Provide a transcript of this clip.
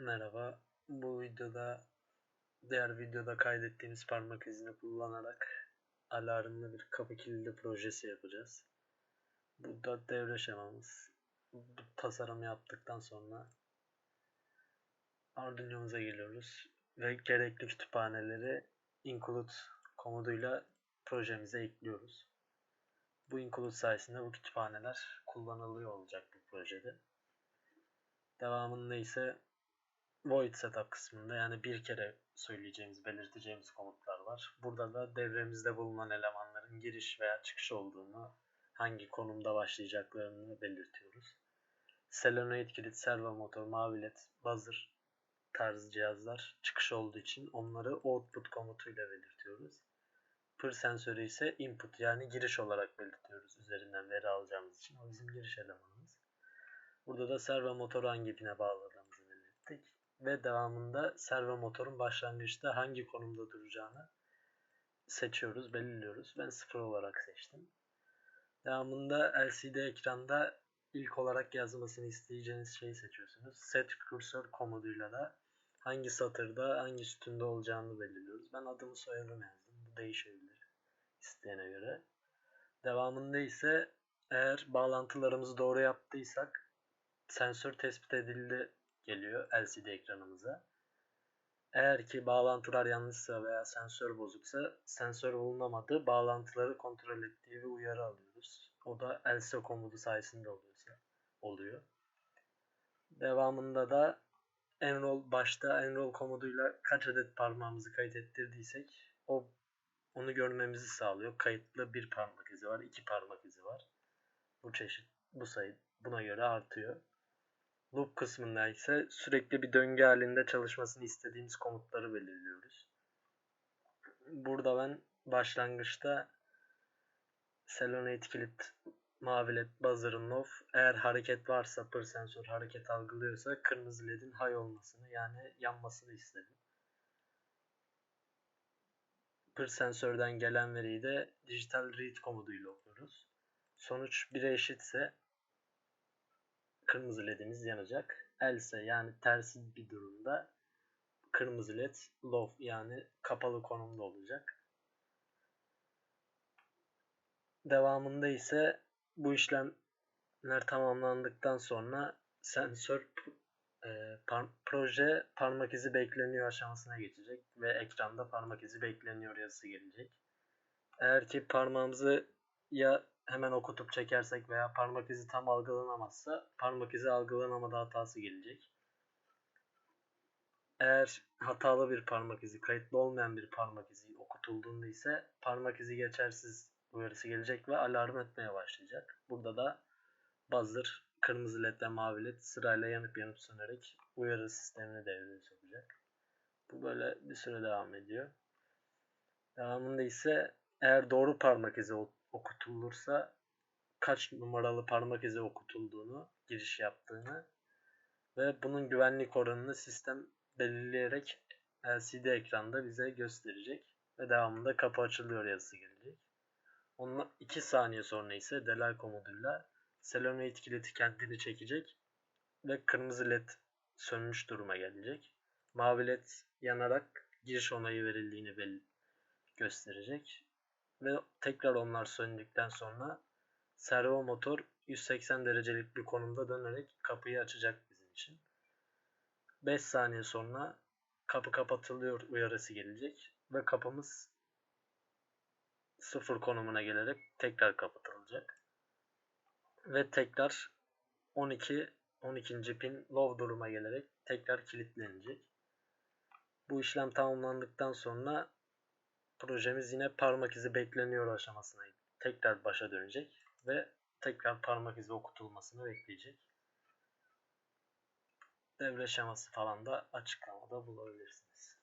Merhaba. Bu videoda diğer videoda kaydettiğimiz parmak izini kullanarak alarmlı bir kapı kilidi projesi yapacağız. Bu da devre şemamız. Bu tasarımı yaptıktan sonra Arduino'muza geliyoruz ve gerekli kütüphaneleri include komutuyla projemize ekliyoruz. Bu include sayesinde bu kütüphaneler kullanılıyor olacak bu projede. Devamında ise void setup kısmında yani bir kere söyleyeceğimiz, belirteceğimiz komutlar var. Burada da devremizde bulunan elemanların giriş veya çıkış olduğunu, hangi konumda başlayacaklarını belirtiyoruz. Solenoid kilit, servo motor, mavi led, buzzer tarzı cihazlar çıkış olduğu için onları output komutuyla belirtiyoruz. Pır sensörü ise input yani giriş olarak belirtiyoruz üzerinden veri alacağımız için. O bizim giriş elemanımız. Burada da servo motoru hangi pine bağladığımızı belirttik ve devamında servo motorun başlangıçta hangi konumda duracağını seçiyoruz, belirliyoruz. Ben sıfır olarak seçtim. Devamında LCD ekranda ilk olarak yazmasını isteyeceğiniz şeyi seçiyorsunuz. Set cursor komutuyla da hangi satırda, hangi sütunda olacağını belirliyoruz. Ben adımı soyadımı yazdım. Bu değişebilir isteyene göre. Devamında ise eğer bağlantılarımızı doğru yaptıysak sensör tespit edildi geliyor LCD ekranımıza. Eğer ki bağlantılar yanlışsa veya sensör bozuksa sensör bulunamadı bağlantıları kontrol ettiği bir uyarı alıyoruz. O da else komutu sayesinde oluyorsa oluyor. Devamında da enroll başta enroll komutuyla kaç adet parmağımızı kayıt ettirdiysek o onu görmemizi sağlıyor. Kayıtlı bir parmak izi var, iki parmak izi var. Bu çeşit bu sayı buna göre artıyor. Loop kısmında ise sürekli bir döngü halinde çalışmasını istediğimiz komutları belirliyoruz. Burada ben başlangıçta Selenoid kilit mavi led buzzer'ın off eğer hareket varsa pır sensör hareket algılıyorsa kırmızı ledin high olmasını yani yanmasını istedim. Pır sensörden gelen veriyi de digital read komutuyla okuyoruz. Sonuç 1'e eşitse kırmızı ledimiz yanacak. Else yani tersi bir durumda kırmızı led low yani kapalı konumda olacak. Devamında ise bu işlemler tamamlandıktan sonra sensör e, par proje parmak izi bekleniyor aşamasına geçecek ve ekranda parmak izi bekleniyor yazısı gelecek. Eğer ki parmağımızı ya hemen okutup çekersek veya parmak izi tam algılanamazsa parmak izi algılanamadı hatası gelecek. Eğer hatalı bir parmak izi, kayıtlı olmayan bir parmak izi okutulduğunda ise parmak izi geçersiz uyarısı gelecek ve alarm etmeye başlayacak. Burada da buzzer kırmızı led ve mavi led sırayla yanıp yanıp sönerek uyarı sistemini devreye sokacak. Bu böyle bir süre devam ediyor. Devamında ise eğer doğru parmak izi okutulursa kaç numaralı parmak izi okutulduğunu, giriş yaptığını ve bunun güvenlik oranını sistem belirleyerek LCD ekranda bize gösterecek ve devamında kapı açılıyor yazısı gelecek. Ondan 2 saniye sonra ise delay komutuyla selenoid kilidi kendini çekecek ve kırmızı led sönmüş duruma gelecek. Mavi led yanarak giriş onayı verildiğini gösterecek ve tekrar onlar söndükten sonra servo motor 180 derecelik bir konumda dönerek kapıyı açacak bizim için. 5 saniye sonra kapı kapatılıyor uyarısı gelecek ve kapımız sıfır konumuna gelerek tekrar kapatılacak. Ve tekrar 12 12. pin low duruma gelerek tekrar kilitlenecek. Bu işlem tamamlandıktan sonra projemiz yine parmak izi bekleniyor aşamasına tekrar başa dönecek ve tekrar parmak izi okutulmasını bekleyecek. Devre şeması falan da açıklamada bulabilirsiniz.